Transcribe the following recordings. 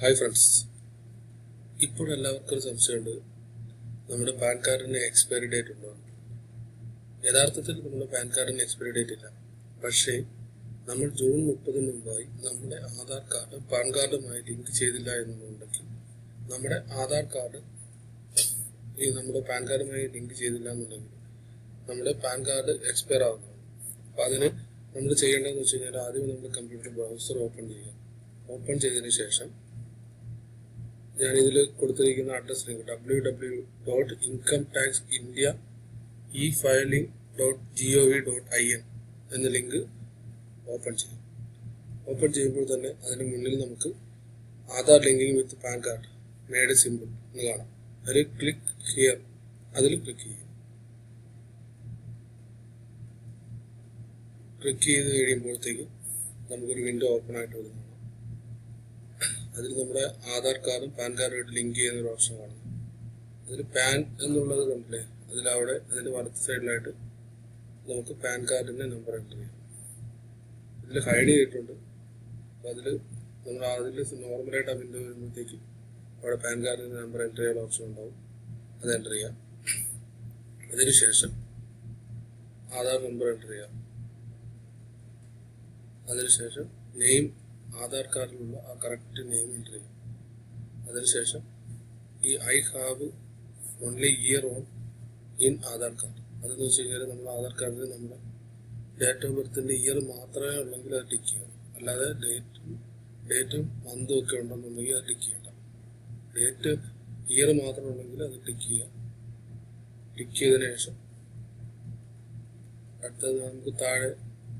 Hi friends ഇപ്പോൾ എല്ലാവർക്കും ഒരു സംശയമുണ്ട്. നമ്മുടെ പാൻ കാർഡിന് എക്സ്പയറി ഡേറ്റ് ഉണ്ടോ? യഥാർത്ഥത്തിൽ നമ്മുടെ പാൻ കാർഡിന് എക്സ്പയറി ഡേറ്റ് ഇല്ല. പക്ഷേ നമ്മൾ ജൂൺ മുപ്പതിന് മുമ്പായി നമ്മുടെ ആധാർ കാർഡ് പാൻ കാർഡുമായി ലിങ്ക് ചെയ്തില്ല എന്നുണ്ടെങ്കിൽ നമ്മുടെ ആധാർ കാർഡ് ഈ നമ്മുടെ പാൻ കാർഡുമായി ലിങ്ക് ചെയ്തില്ല എന്നുണ്ടെങ്കിൽ നമ്മുടെ പാൻ കാർഡ് എക്സ്പയർ ആവുന്നതാണ് അപ്പോൾ അതിന് നമ്മൾ ചെയ്യേണ്ടതെന്ന് വെച്ച് കഴിഞ്ഞാൽ ആദ്യം നമ്മൾ കമ്പ്യൂട്ടർ ബ്രൗസർ ഓപ്പൺ ചെയ്യുക. ഓപ്പൺ ചെയ്തതിന് ശേഷം ഞാൻ ഇതിൽ കൊടുത്തിരിക്കുന്ന address link W W dot income tax India e filing dot G O V dot I N എന്ന ലിങ്ക് ഓപ്പൺ ചെയ്യും ഓപ്പൺ ചെയ്യുമ്പോൾ തന്നെ അതിന് മുന്നിൽ നമുക്ക് Aadhaar linking with PAN card made simple എന്ന് കാണാം. അതിൽ ക്ലിക്ക് ഹിയർ അതിൽ ക്ലിക്ക് ചെയ്യും ക്ലിക്ക് ചെയ്ത് കഴിയുമ്പോഴത്തേക്ക് നമുക്കൊരു വിൻഡോ ഓപ്പൺ ആയിട്ട് വരുന്നതാണ്. അതിൽ നമ്മുടെ ആധാർ കാർഡും പാൻ കാർഡുമായിട്ട് ലിങ്ക് ചെയ്യുന്ന ഒരു ഓപ്ഷൻ കാണും. അതിൽ പാൻ എന്നുള്ളത് കണ്ടില്ലേ? അതിലവിടെ അതിന്റെ വലത്ത് സൈഡിലായിട്ട് നമുക്ക് പാൻ കാർഡിന്റെ നമ്പർ എന്റർ ചെയ്യാം. ഇതിൽ ഹൈഡ് ചെയ്തിട്ടുണ്ട് അപ്പോൾ അതിൽ നമ്മൾ അതിൽ നോർമലായിട്ട് ആ വിൻഡോ വരുമ്പോഴത്തേക്ക് അവിടെ പാൻ കാർഡിന്റെ നമ്പർ എന്റർ ചെയ്യാനുള്ള ഓപ്ഷൻ ഉണ്ടാവും. അത് എന്റർ ചെയ്യാം. അതിനുശേഷം ആധാർ നമ്പർ എന്റർ ചെയ്യാം. അതിനുശേഷം നെയിം ആധാർ കാർഡിലുള്ള ആ കറക്റ്റ് നെയിം എന്റർ ചെയ്യും അതിനുശേഷം ഈ I have only year on in Aadhaar card അതെന്ന് വെച്ച് കഴിഞ്ഞാൽ നമ്മുടെ ആധാർ കാർഡിൽ നമ്മുടെ ഡേറ്റ് ഓഫ് ബർത്തിന്റെ ഇയർ മാത്രമേ ഉള്ളെങ്കിൽ അത് ടിക്ക് ചെയ്യണം. അല്ലാതെ ഡേറ്റും ഡേറ്റും മന്തും ഒക്കെ ഉണ്ടെന്നുണ്ടെങ്കിൽ അത് ടിക്ക് ചെയ്യണ്ട. ഡേറ്റ് ഇയർ മാത്രം ഉണ്ടെങ്കിൽ അത് ടിക്ക് ചെയ്യാം. ടിക്ക് ചെയ്തതിനു ശേഷം അടുത്തത് നമുക്ക് താഴെ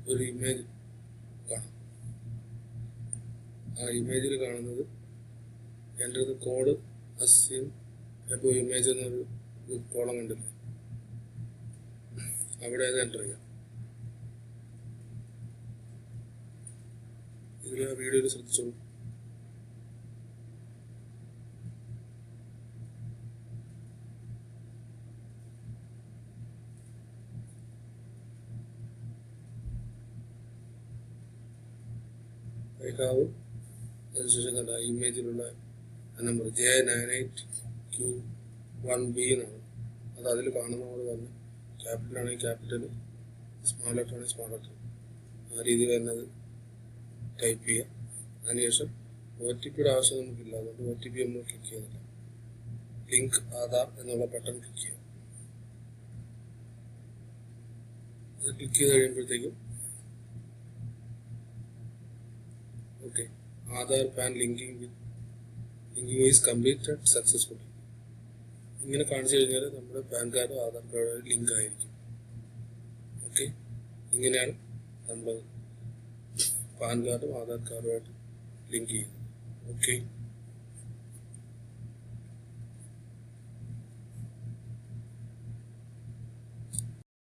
ഒരു ഇമേജ് കാണാം ആ ഇമേജിൽ കാണുന്നത്. എന്റെ ഒരു കോഡ് അസ്യം ഇപ്പോൾ ഇമേജ് എന്നൊരു കോളം കണ്ടില്ലേ അവിടെ അത് എന്റർ ചെയ്യാം. ഇതിൽ ആ വീഡിയോയിൽ ശ്രദ്ധിച്ചോളൂ. ഐ അതിനുശേഷം ഇമേജിലുള്ള number J nine eight Q one B എന്നാണ്. അത് അതിൽ കാണുന്ന പോലെ തന്നെ ക്യാപിറ്റൽ ആണെങ്കിൽ ക്യാപിറ്റൽ സ്മാൾ ലെറ്റർ ആണെങ്കിൽ സ്മാൾ ലെറ്റർ ആ രീതിയിൽ തന്നെ അത് ടൈപ്പ് ചെയ്യുക. അതിനുശേഷം ഒ ടി പിയുടെ ആവശ്യം നമുക്കില്ല. അതുകൊണ്ട് ഒ ടി പി നമ്മൾ ക്ലിക്ക് ചെയ്യുന്നില്ല. ലിങ്ക് ആധാർ എന്നുള്ള ബട്ടൺ ക്ലിക്ക് ചെയ്യുക. അത് ക്ലിക്ക് ചെയ്ത് കഴിയുമ്പോഴത്തേക്കും okay Aadhaar PAN linking linking is completed successfully. ഇങ്ങനെ കാണിച്ചു കഴിഞ്ഞാൽ നമ്മുടെ പാൻ കാർഡും ആധാർ കാർഡും ലിങ്ക് ആയിരിക്കും. ഓക്കെ? ഇങ്ങനെയാണ് നമ്മൾ പാൻ കാർഡും ആധാർ കാർഡുമായിട്ട് ലിങ്ക് ചെയ്യുന്നത്. ഓക്കെ?